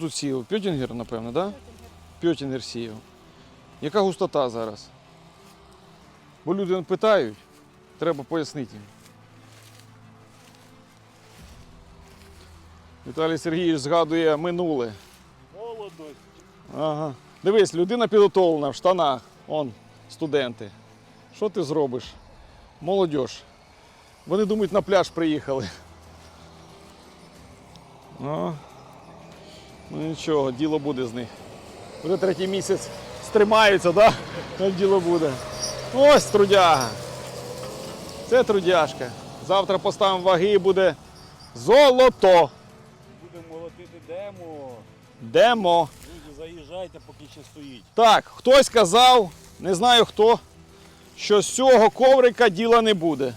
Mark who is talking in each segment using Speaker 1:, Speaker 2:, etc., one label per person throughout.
Speaker 1: Тут сіяв Пьотінгер, напевно, так? Да? Пьотінгер сіяв. Яка густота зараз? Бо люди питають, треба пояснити їм. Віталій Сергійович згадує минуле.
Speaker 2: Молодость.
Speaker 1: Ага. Дивись, людина підготовлена в штанах. Он, студенти. Що ти зробиш? Молодь. Вони думають, на пляж приїхали. Ну, ну нічого, діло буде з них. Вже третій місяць стримаються, так? Да? Діло буде. Ось трудяга. Це трудяшка. Завтра поставимо ваги і буде золото.
Speaker 2: Будемо молотити демо.
Speaker 1: Демо.
Speaker 2: Друзі, заїжджайте, поки ще стоїть.
Speaker 1: Так, хтось казав, не знаю хто, що з цього коврика діла не буде.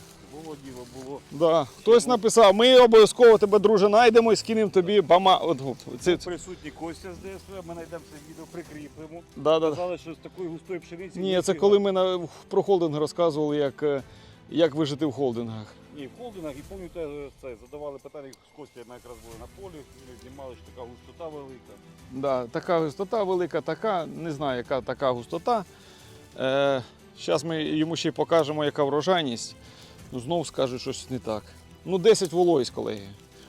Speaker 2: Діло, було.
Speaker 1: Да. Хтось написав, ми обов'язково тебе, друже, знайдемо і скинемо тобі бама. От, от.
Speaker 2: Присутній Костя з ДСВ, ми знайдемо це відео, прикріпимо.
Speaker 1: Да, да.
Speaker 2: Казали, що з такої густої пшениці.
Speaker 1: Ні, це коли ми на, про холдинг розказували, як, е, як вижити в холдингах.
Speaker 2: Ні, в холдингах, і пам'ятаю, це задавали питання з Костя, ми якраз були на полі, ми знімали, що така густота велика.
Speaker 1: Да, така густота велика, така, не знаю, яка така густота. Е, Зараз ми йому ще й покажемо, яка врожайність. Ну, знову скажуть, щось не так. Ну, 10 вологість, колеги.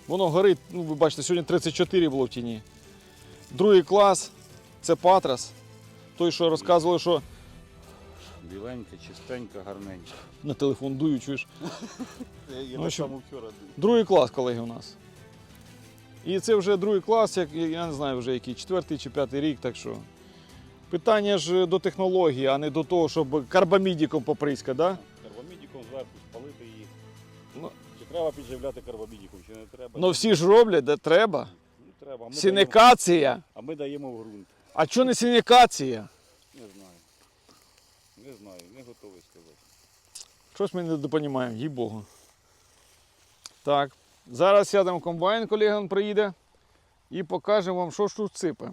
Speaker 1: Воно горить, ну, ви бачите, сьогодні 34 було в тіні. Другий клас це Патрас. Той, що розказували, що
Speaker 2: Біленька, чистенька, гарненька.
Speaker 1: на телефон дую, чуєш.
Speaker 2: Я
Speaker 1: Ну,
Speaker 2: так само вчора.
Speaker 1: Другий клас, колеги, у нас. І це вже другий клас, як, я не знаю вже який, четвертий чи п'ятий рік, так що. Питання ж до технології, а не до того, щоб карбамідіком поприскати, да?
Speaker 2: Чи треба підживляти карбамідіком, чи не треба?
Speaker 1: Ну всі ж роблять, де треба.
Speaker 2: Ну, треба. А ми, даємо,
Speaker 1: Синекація.
Speaker 2: а ми даємо в ґрунт.
Speaker 1: А чого не синекація?
Speaker 2: Не знаю. Не знаю, не готовий сказати.
Speaker 1: Щось ми не допонімаємо, їй Богу. Так, зараз сядемо в комбайн, колега он приїде і покажемо вам, що ж тут сипе.